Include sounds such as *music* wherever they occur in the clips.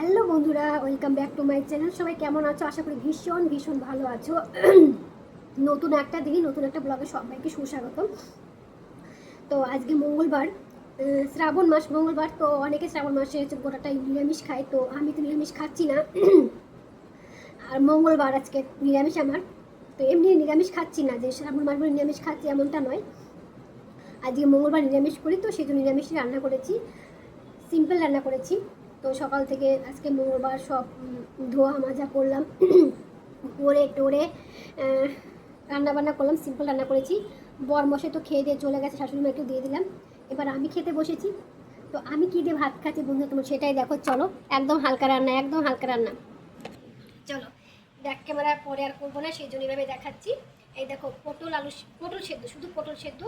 Hello বন্ধুরা, welcome back to my channel. সবাই কেমন আছো? আশা করি ভীষণ ভীষণ ভালো আছো। নতুন একটা দিনই নতুন একটা ব্লগে সবাইকে সুস্বাগতম। তো আজকে মঙ্গলবার শ্রাবণ মাস মঙ্গলবার, তো অনেকে শ্রাবণ মাসে গোটাটাই নিরামিষ খায়, তো আমি তো নিরামিষ খাচ্ছি না। আর মঙ্গলবার আজকে নিরামিষ আমার। তো এমনি নিরামিষ খাচ্ছি না, যে শ্রাবণ মাস নিরামিষ খাচ্ছি এমনটা নয়। আজকে মঙ্গলবার নিরামিষ করি, তো সেই জন্য নিরামিষ রান্না করেছি। সিম্পল রান্না করেছি। তো সকাল থেকে আজকে মঙ্গলবার সব ধোয়া মাজা করলাম। *clears throat* করে টোরে রান্না বান্না করলাম সিম্পল রান্না করেছি। বর মশাই তো খেয়ে দিয়ে চলে গেছে শাশুড়ি মাকে দিয়ে দিলাম। এবার আমি খেতে বসেছি। তো আমি কী দিয়ে ভাত খাচ্ছি বন্ধু তোমার সেটাই দেখো, চলো। একদম হালকা রান্না, একদম হালকা রান্না। চলো ব্যাক ক্যামেরা পরে আর করব না, সেই জন্য এভাবে দেখাচ্ছি। এই দেখো, পটল আলু পটল সেদ্ধ, শুধু পটল সেদ্ধ।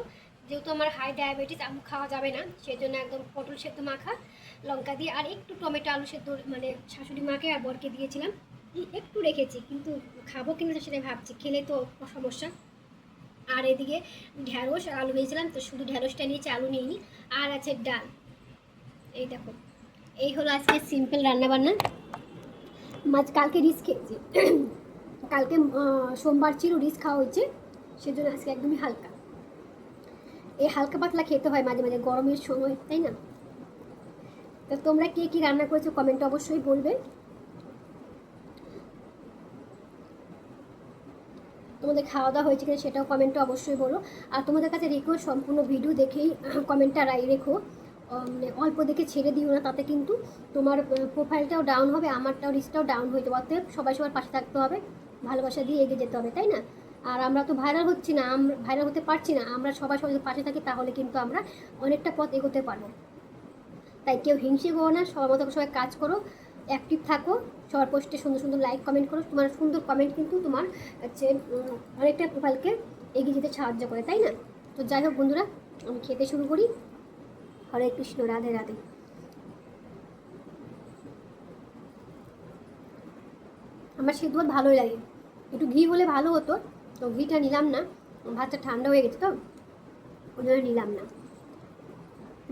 যেহেতু আমার হাই ডায়াবেটিস আলু খাওয়া যাবে না সেই জন্য একদম পটল সেদ্ধ মাখা, লঙ্কা দিয়ে আর একটু টমেটো, আলু সেদ্ধ মানে শাশুড়ি মাকে আর বরকে দিয়েছিলাম। একটু রেখেছি, কিন্তু খাব কিনা সেটাই ভাবছি, খেলে তো সমস্যা আর এদিকে ঢ্যাঁড়স, আলু ভেজেছিলাম তো শুধু ঢ্যাঁড়সটা নিয়েছি, আলু নিইনি, আর আছে ডাল। এই দেখো, এই হলো আজকে সিম্পল রান্নাবান্না। মাছ কালকে রিস খেয়েছি। কালকে সোমবার ছিল রিস খাওয়া হয়েছে, সেজন্য আজকে একদমই হালকা। এই হালকা পাতলা খেতে হয় মাঝে মাঝে, গরমের সময়, তাই না? তো তোমরা কে কি রান্না করেছ কমেন্ট অবশ্যই বলবে। তোমাদের খাওয়া দাওয়া হয়েছে কিনা সেটাও কমেন্টে অবশ্যই বলো। আর তোমাদের কাছে রিকোয়েস্ট সম্পূর্ণ ভিডিও দেখেই কমেন্টটা রাই রেখো। মানে অল্প দেখে ছেড়ে দিও না, তাতে কিন্তু তোমার প্রোফাইলটাও ডাউন হবে, আমারটাও রিস্কটাও ডাউন হয়ে যাবে। অতএব সবাই সবার পাশে থাকতে হবে, ভালোবাসা দিয়ে এগিয়ে যেতে হবে, তাই না? আর আমরা তো ভাইরাল হচ্ছি না আমরা ভাইরাল হতে পারছি না। আমরা সবাই সবাই পাশে থাকি, তাহলে কিন্তু আমরা অনেকটা পথ এগোতে পারব। তাই কেউ হিংসে করো না, সবার মতো সবাই কাজ করো অ্যাক্টিভ থাকো, সবার পোস্টে সুন্দর সুন্দর লাইক কমেন্ট করো। তোমার সুন্দর কমেন্ট কিন্তু তোমার হচ্ছে অনেকটা প্রোফাইলকে এগিয়ে যেতে সাহায্য করে, তাই না? তো যাই হোক বন্ধুরা, আমি খেতে শুরু করি। হরে কৃষ্ণ, রাধে রাধে। আমার সেদ্ধ ভালোই লাগে। একটু ঘি হলে ভালো হতো। তো ঘিটা নিলাম না, ভাতটা ঠান্ডা হয়ে গেছে তো, ওই জন্য নিলাম না।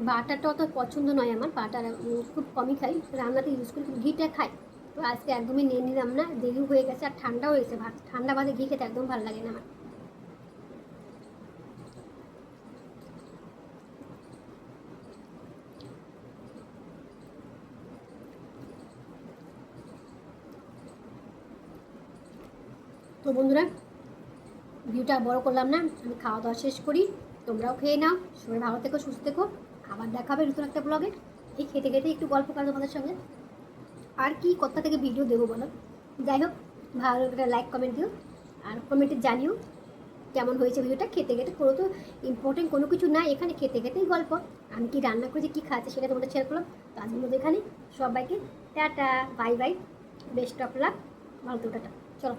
বাটারটা অত পছন্দ নয় আমার, বাটার খুব কমই খাই, রান্নাতে ইউজ করি ঘিটা খাই। তো আজকে একদমই নিয়ে নিলাম না, দেরি হয়ে গেছে আর ঠান্ডা হয়ে গেছে ভাত, ঠান্ডা ভাতে ঘি খেতে একদম ভালো লাগে না আমার। তো বন্ধুরা ভিডিওটা বড় করলাম না, আমি খাওয়া দাওয়া শেষ করি। তোমরাও খেয়ে নাও, সবাই ভালো থেকো, সুস্থ থেকো। আবার দেখাবে নতুন একটা ব্লগে এই খেতে খেতে একটু গল্প করো তোমাদের সঙ্গে। আর কি, কোথা থেকে ভিডিও দেবো বলো? যাই হোক, ভালো একটা লাইক কমেন্ট দিও। আর কমেন্টে জানিও কেমন হয়েছে ভিডিওটা খেতে খেতে কোনো তো ইম্পর্টেন্ট কোনো কিছু না এখানে খেতে খেতেই গল্প। আমি কি রান্না করেছি, কী খাচ্ছি সেটা তোমাদের শেয়ার করলাম। তো আজকের মধ্যে এখানে সবাইকে tata bye bye best of luck ভালো তো টাটা। চলো।